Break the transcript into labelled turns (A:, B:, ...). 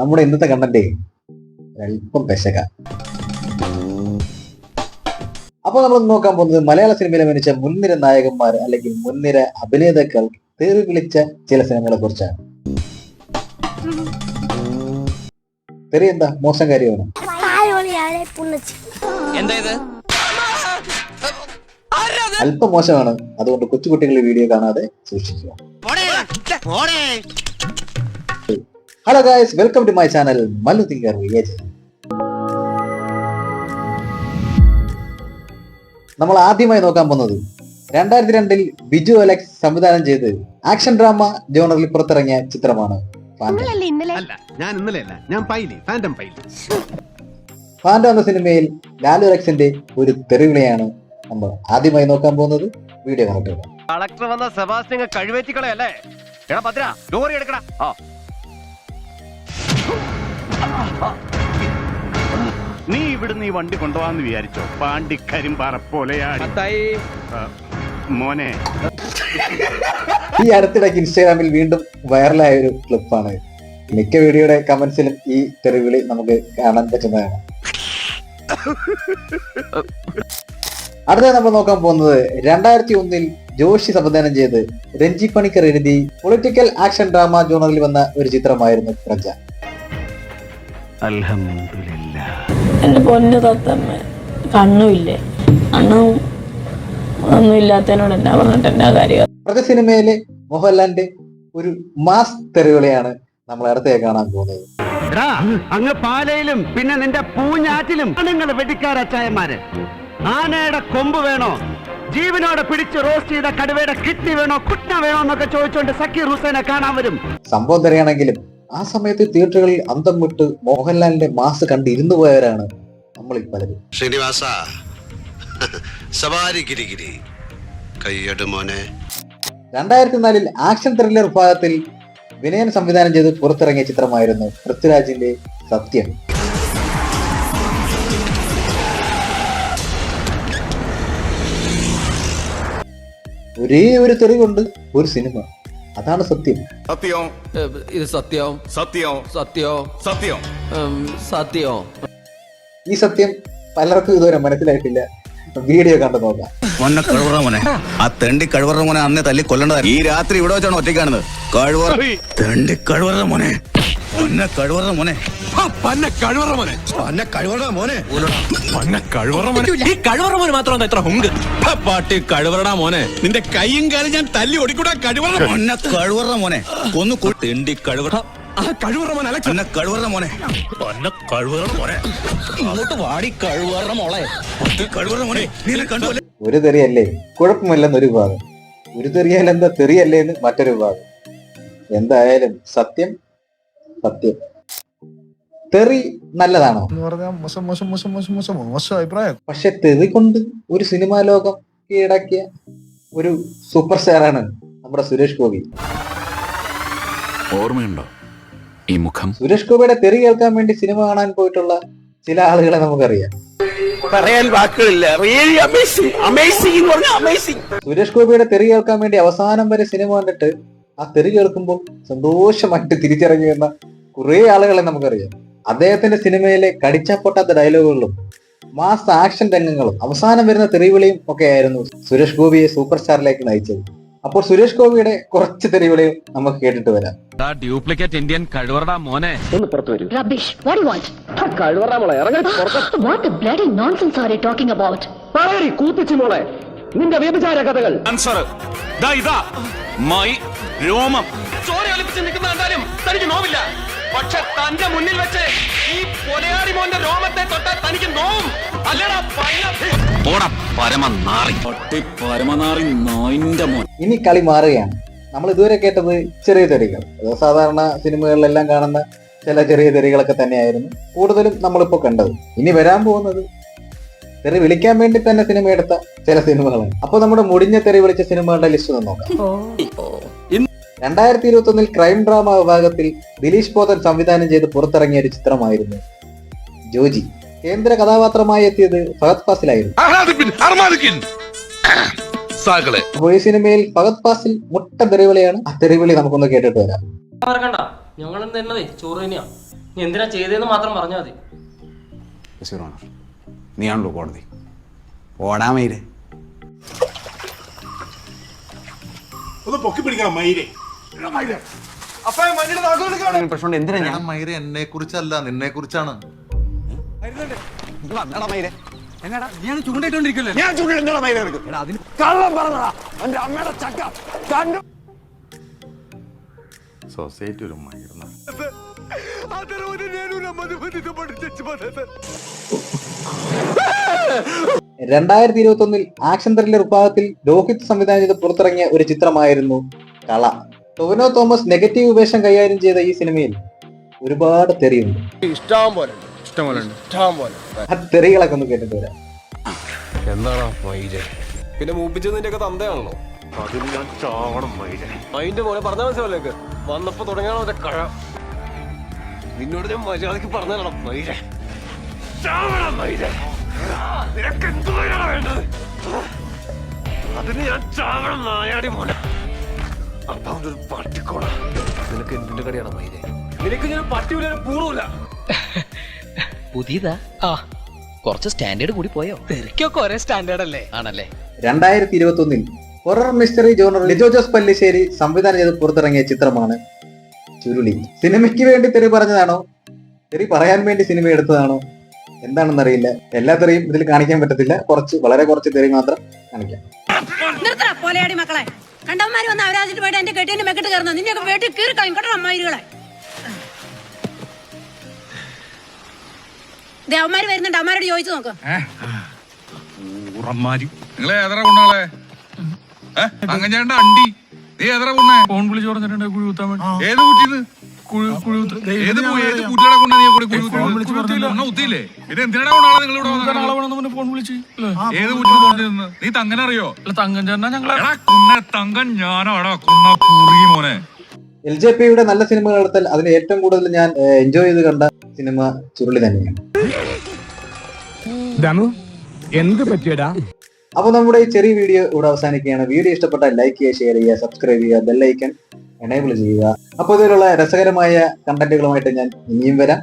A: നമ്മുടെ ഇന്നത്തെ കണ്ടന്റ് അല്പം പെശക. അപ്പൊ നമ്മൾ നോക്കാൻ പോകുന്നത് മലയാള സിനിമയിലെ മികച്ച മുൻനിര നായകന്മാർ അല്ലെങ്കിൽ മുൻനിര അഭിനേതാക്കൾ തേറി വിളിച്ച ചില സിനിമകളെ കുറിച്ചാണ്. തെറി എന്താ? മോശം കാര്യമാണ്? അല്പം മോശമാണ്. അതുകൊണ്ട് കൊച്ചുകുട്ടികൾ വീഡിയോ കാണാതെ സൂക്ഷിക്കുക. Hello guys welcome to my channel Mallu thinker village നമ്മൾ ആദ്യമായി നോക്കാൻ പോകുന്നത് രണ്ടായിരത്തി രണ്ടിൽ ബിജു അലക്സ് സംവിധാനം ചെയ്ത് ആക്ഷൻ ഡ്രാമ ജോണറിൽ പുറത്തിറങ്ങിയ ചിത്രമാണ് ഫാന്റം. എന്ന സിനിമയിൽ ലാലു അലക്സിന്റെ ഒരു തെറിവിളിയാണ് നമ്മൾ ആദ്യമായി നോക്കാൻ പോകുന്നത്. വീഡിയോ കണക്കുകൾ
B: കളക്ടർ വന്ന സെബാസ്റ്റ്യൻ കഴിവേറ്റിക്കളയല്ലേ? എടാ ഭദ്ര ലോറി എടുക്കടാ. ആ
C: നീ ഇവിടുന്ന് ഈ വണ്ടി കൊണ്ടുപോകാന്ന് വിചാരിച്ചോ? പാണ്ടിക്കരിമ്പാറ പോലെയാണ് മോനെ.
A: ഈ അടുത്തിടയ്ക്ക് ഇൻസ്റ്റാഗ്രാമിൽ വീണ്ടും വൈറലായ ഒരു ക്ലിപ്പാണ്. മിക്ക വീഡിയോയുടെ കമന്റ്സിലും ഈ തെറിവിളി നമുക്ക് കാണാൻ പറ്റുന്നതാണ്. അടുത്ത നമ്മൾ നോക്കാൻ പോകുന്നത് രണ്ടായിരത്തി ഒന്നിൽ ജോഷി സംവിധാനം ചെയ്ത് രഞ്ജി പണിക്കർ എഴുതി പൊളിറ്റിക്കൽ ആക്ഷൻ ഡ്രാമ ജോണറിൽ വന്ന ഒരു ചിത്രമായിരുന്നു പ്രജ.
D: എന്റെ പൊന്നു തത്തമ്മ കണ്ണുമില്ലേ? കണ്ണും ഒന്നും ഇല്ലാത്തതിനോട് എന്നാ പറഞ്ഞിട്ട് എന്നാ കാര്യം?
A: പ്രജ സിനിമയിലെ മോഹൻലാലിന്റെ ഒരു മാസ് തെരുവിളിയാണ് നമ്മൾ അടുത്തേ കാണാൻ പോകുന്നത്.
C: എടാ അങ്ങ് പാലയിലും പിന്നെ നിന്റെ പൂഞ്ഞാറ്റിലും നിങ്ങൾ വെടിക്കാരച്ചായന്മാര് ആനയുടെ കൊമ്പ് വേണോ? ജീവനോടെ പിടിച്ച് റോസ്റ്റ് ചെയ്ത കടുവയുടെ കിഡ്നി വേണോ? കുട്ട വേണോ എന്നൊക്കെ ചോദിച്ചുകൊണ്ട് സക്കീർ ഹുസൈനെ കാണാൻ വരും.
A: സംഭവം തെറിയാണെങ്കിലും ആ സമയത്ത് തിയേറ്ററുകളിൽ അന്തം വിട്ട് മോഹൻലാലിന്റെ മാസ് കണ്ട് ഇരുന്നു പോയവരാണ് നമ്മളിൽ പലരും.
E: ശ്രീനിവാസ സവാരി ഗിരിഗിരി
A: രണ്ടായിരത്തി നാലിൽ ആക്ഷൻ ത്രില്ലർ വിഭാഗത്തിൽ വിനയൻ സംവിധാനം ചെയ്ത് പുറത്തിറങ്ങിയ ചിത്രമായിരുന്നു പൃഥ്വിരാജിന്റെ സത്യം. ഒരേ ഒരു തെളിവുണ്ട് ഒരു സിനിമ. അതാണ് സത്യം.
F: സത്യം.
G: ഇത് സത്യം.
F: സത്യം.
G: സത്യം.
F: സത്യം.
G: സത്യം.
A: ഈ സത്യം പലർക്കും ഇതുവരെ മനസ്സിലായിട്ടില്ല. വീഡിയോ കണ്ടു നോക്കാം.
H: മോനെ കഴിവറ മോനെ. ആ തെണ്ടി കഴിവറ മോനെ അന്നേ തല്ലി കൊല്ലണ്ടത് ഈ രാത്രി ഇവിടെ വെച്ചാണ് ഒറ്റയ്ക്കാണത് കഴിവറ തെണ്ടി കഴിവറ മോനെ. പൊന്നെ കഴിവറ മോനെ.
F: പന്ന കഴിവറ മോനെ.
H: പന്നെ കഴിവറ മോനെ.
F: പന്ന കഴിവറ മോനെ.
G: ഈ കഴിവറ മോന് മാത്രം എന്താ ഇത്ര ഹുങ്ക്?
F: പാട്ടി കഴിവറടാ മോനെ. നിന്റെ കൈയും കാലും ഞാൻ തല്ലി ഒടിക്കൂടാ കഴിവറ മോനെ.
H: പൊന്നെ കഴിവറ മോനെ. ഒന്ന് തെണ്ടി കഴിവറ
F: ആ കഴിവറ മോനെ അലക്സ്
H: പൊന്നെ കഴിവറ മോനെ.
F: പന്ന കഴിവറ മോനെ.
H: ഇങ്ങോട്ട് വാടി കഴിവറ മോളെ. പട്ടി കഴിവറ മോനെ. നീ എന്നെ കണ്ടു
A: ഒരു തെറിയല്ലേ? കുഴപ്പമില്ലെന്ന് ഒരു വിഭാഗം. ഒരു തെറിയാലെന്താ തെറിയല്ലേ എന്ന് മറ്റൊരു വിഭാഗം. എന്തായാലും സത്യം സത്യം. തെറി നല്ലതാണോ?
I: എന്ന് പറഞ്ഞാൽ മോശം മോശം മോശം മോശം മോശം മോശം അഭിപ്രായം.
A: പക്ഷെ തെറി കൊണ്ട് ഒരു സിനിമാ ലോകം കീഴടക്കിയ ഒരു സൂപ്പർ സ്റ്റാറാണ് നമ്മുടെ സുരേഷ് ഗോപി.
F: ഓർമ്മയുണ്ടോ ഈ മുഖം?
A: സുരേഷ് ഗോപിയുടെ തെറി കേൾക്കാൻ വേണ്ടി സിനിമ കാണാൻ പോയിട്ടുള്ള ചില ആളുകളെ നമുക്കറിയാം.
B: പറയാൻ വാക്കുകളില്ല. Really amazing amazing amazing
A: Suresh ഗോപിയുടെ തെറി കേൾക്കാൻ വേണ്ടി അവസാനം വരെ സിനിമ കണ്ടിട്ട് ആ തെറി കേൾക്കുമ്പോൾ സന്തോഷമായിട്ട് തിരിച്ചിറങ്ങി വരുന്ന കുറെ ആളുകളെ നമുക്കറിയാം. അദ്ദേഹത്തിന്റെ സിനിമയിലെ കടിച്ചാ പൊട്ടാത്ത ഡയലോഗുകളും മാസ് ആക്ഷൻ രംഗങ്ങളും അവസാനം വരുന്ന തെറിവിളിയും ഒക്കെ ആയിരുന്നു സുരേഷ് ഗോപിയെ സൂപ്പർ സ്റ്റാറിലേക്ക് നയിച്ചത്. അപ്പോൾ സുരേഷ് ഗോപിയുടെ കുറച്ച് തെറിവിളിയും നമുക്ക് കേട്ടിട്ട് വരാം.
G: ഡ്യൂപ്ലിക്കേറ്റ് ഇന്ത്യൻ കഴിവറടാ മോനെ.
J: Want? what do you want? What bloody nonsense are you talking about about?
B: കൂത്തിച്ചു മോളെ. നിന്റെ വ്യഭിചാര കഥകൾ.
F: ആൻസർ ദാ ഇതാ. മൈ രോമം.
B: ചോര ഒലിപ്പിച്ച് നിൽക്കുന്ന കണ്ടാലും തനിക്ക് നോവില്ല. പക്ഷെ തന്റെ മുന്നിൽ വെച്ച് ഈ പൊലയാടി മോന്റെ രോമത്തെ തൊട്ടാൽ തനിക്ക് നോവും. അല്ലടാ
A: ഇനി കളി മാറുകയാണ്. നമ്മൾ ഇതുവരെ കേട്ടത് ചെറിയ തെറികൾ. സാധാരണ സിനിമകളിലെല്ലാം കാണുന്ന ചില ചെറിയ തെറികളൊക്കെ തന്നെയായിരുന്നു. കൂടുതലും നമ്മളിപ്പോൾ കണ്ടത്. ഇനി വരാൻ പോകുന്നത് തെറി വിളിക്കാൻ വേണ്ടി തന്നെ സിനിമ എടുത്ത ചില സിനിമകളാണ്. അപ്പൊ നമ്മുടെ മുടിഞ്ഞ തെറി വിളിച്ച സിനിമകളുടെ ലിസ്റ്റ് ഒന്ന് നോക്കാം. രണ്ടായിരത്തി ഇരുപത്തി ഒന്നിൽ ക്രൈം ഡ്രാമ വിഭാഗത്തിൽ ദിലീഷ് പോതൻ സംവിധാനം ചെയ്ത് പുറത്തിറങ്ങിയ ഒരു ചിത്രമായിരുന്നു. ജോജി. കേന്ദ്ര കഥാപാത്രമായി എത്തിയത് ഫഹദ് ഫാസിലായിരുന്നു. ഈ സിനിമയിൽ ഫഹദ് ഫാസിൽ മുട്ട തെറിവിളിയാണ്. ആ തെറിവിളി നമുക്കൊന്ന് കേട്ടിട്ട് വരാം.
K: ഞങ്ങൾ ചോറ് തന്നെയാ.
B: നീ എന്തിനാ ചെയ്തതെന്ന് മാത്രം പറഞ്ഞാൽ മതി.
H: നീയാണല്ലോ കോടതി ഓടാ പ്രശ്നം എന്തിനാ ഞാൻ
I: മൈര എന്നെ കുറിച്ചല്ല നിന്നെ കുറിച്ചാണ് സൊസൈറ്റി ഒരു
A: രണ്ടായിരത്തി ഇരുപത്തി ഒന്നിൽ ആക്ഷൻ ത്രില്ലർ വിഭാഗത്തിൽ രോഹിത് സംവിധാനം ചെയ്ത് പുറത്തിറങ്ങിയ ഒരു ചിത്രമായിരുന്നു കള. ടൊവിനോ തോമസ് നെഗറ്റീവ് വേഷം കൈകാര്യം ചെയ്ത ഈ സിനിമയിൽ ഒരുപാട് തെറിയുണ്ട്. ആ തെറികളൊക്കെ ഒന്ന് കേട്ടിട്ട് വരാം.
B: പിന്നെ മൂപ്പിച്ചത് നിന്റെ ഒക്കെ തന്തയാണല്ലോ അതിന്റെ പോലെ പറഞ്ഞ മനസ്സിലല്ലേ വന്നപ്പോ തുടങ്ങിയാണ് അവന്റെ കഴ. നിന്നോട് ഞാൻ മര്യാദയ്ക്ക് പറഞ്ഞാലോ മൈരെ. ചാവണം മൈരെ നിനക്ക് എന്ത് മൈരാണ് വേണ്ടത്? അതിന് ഞാൻ ചാവണം നായാടി മോനെ. അപ്പൊ അവന്റെ നിനക്ക് എന്തിന്റെ കടിയാണ് മൈനെ നിനക്ക് ഞാൻ പട്ടിയില്ല പൂണൂല
G: പുതിയതാ? ആ. കുറച്ച് സ്റ്റാൻഡേർഡ് കൂടി പോയോ? തെറിക്കൊക്കെ ഒരേ സ്റ്റാൻഡേർഡ് അല്ലേ ആണല്ലേ.
A: രണ്ടായിരത്തി ഇരുപത്തി ഒന്നിൽ horror mystery genre Lijo Jose Pellissery സംവിധാനം ചെയ്ത് പുറത്തിറങ്ങിയ ചിത്രമാണ് ചുരുളി. സിനിമയ്ക്ക് വേണ്ടി തെറി പറഞ്ഞതാണോ? തെറി പറയാൻ വേണ്ടി സിനിമ എടുത്തതാണോ? എന്താണെന്നറിയില്ല. എല്ലാ തെറിയും ഇതിൽ കാണിക്കാൻ പറ്റത്തില്ല. കുറച്ച് വളരെ കുറച്ച് തെറി മാത്രം കാണിക്കാം.
J: പോലെയാടി മക്കളെ. കണ്ടവന്മാര് വന്ന് അവരാജിട്ട് പോയിട്ട് എന്റെ കെട്ടിന്റെ മെക്കിട്ട് കയറുന്ന? നിന്നെയൊക്കെ വീട്ടിൽ കീറി കളയും കേട്ടോ അമ്മായികളെ അവന്മാര് വരുന്നുണ്ട്. അമ്മാരോട് ചോദിച്ചു നോക്ക്.
I: നിങ്ങളെ ഏതറ കൊണ്ടാളെ അങ്ങനെ അണ്ടി. നീ ഏതറ കൊണ്ടേ ഫോൺ വിളിച്ചു പറഞ്ഞിട്ടുണ്ട് കുഴി കുത്താൻ വേണ്ടി. ഏത് കുറ്റിന്ന് ഏത് പോ- ഏത് കുട്ടികളെ കൊണ്ടാ നീ കൂടെ കുഴി കുത്തിയില്ല കുത്തിയില്ലേ ഇത് എന്തിനാണ് കൊണ്ടാളെ നിങ്ങൾ ഇവിടെ ഫോൺ വിളിച്ച്. ഏത് കുറ്റി പറഞ്ഞു. നീ തങ്ങനെ അറിയോ തങ്കൻ ചേട്ടനാ ഞങ്ങളെ കുന്ന തങ്കൻ ഞാനോ എടാ കുന്ന കുറി മോനെ.
A: എൽ ജെ പിയുടെ നല്ല സിനിമകൾ എടുത്താൽ അതിന് ഏറ്റവും കൂടുതൽ ഞാൻ എൻജോയ് ചെയ്ത് കണ്ട സിനിമ ചുരുളി തന്നെയാണ്.
C: എന്ത് പറ്റിയടാ?
A: അപ്പോൾ നമ്മുടെ ഈ ചെറിയ വീഡിയോ ഇവിടെ അവസാനിക്കുകയാണ്. വീഡിയോ ഇഷ്ടപ്പെട്ടാൽ ലൈക്ക് ചെയ്യുക ഷെയർ ചെയ്യുക സബ്സ്ക്രൈബ് ചെയ്യുക ബെല്ലൈക്കൺ എനേബിൾ ചെയ്യുക. അപ്പോൾ ഇതിലുള്ള രസകരമായ കണ്ടന്റുകളുമായിട്ട് ഞാൻ ഇനിയും വരാം.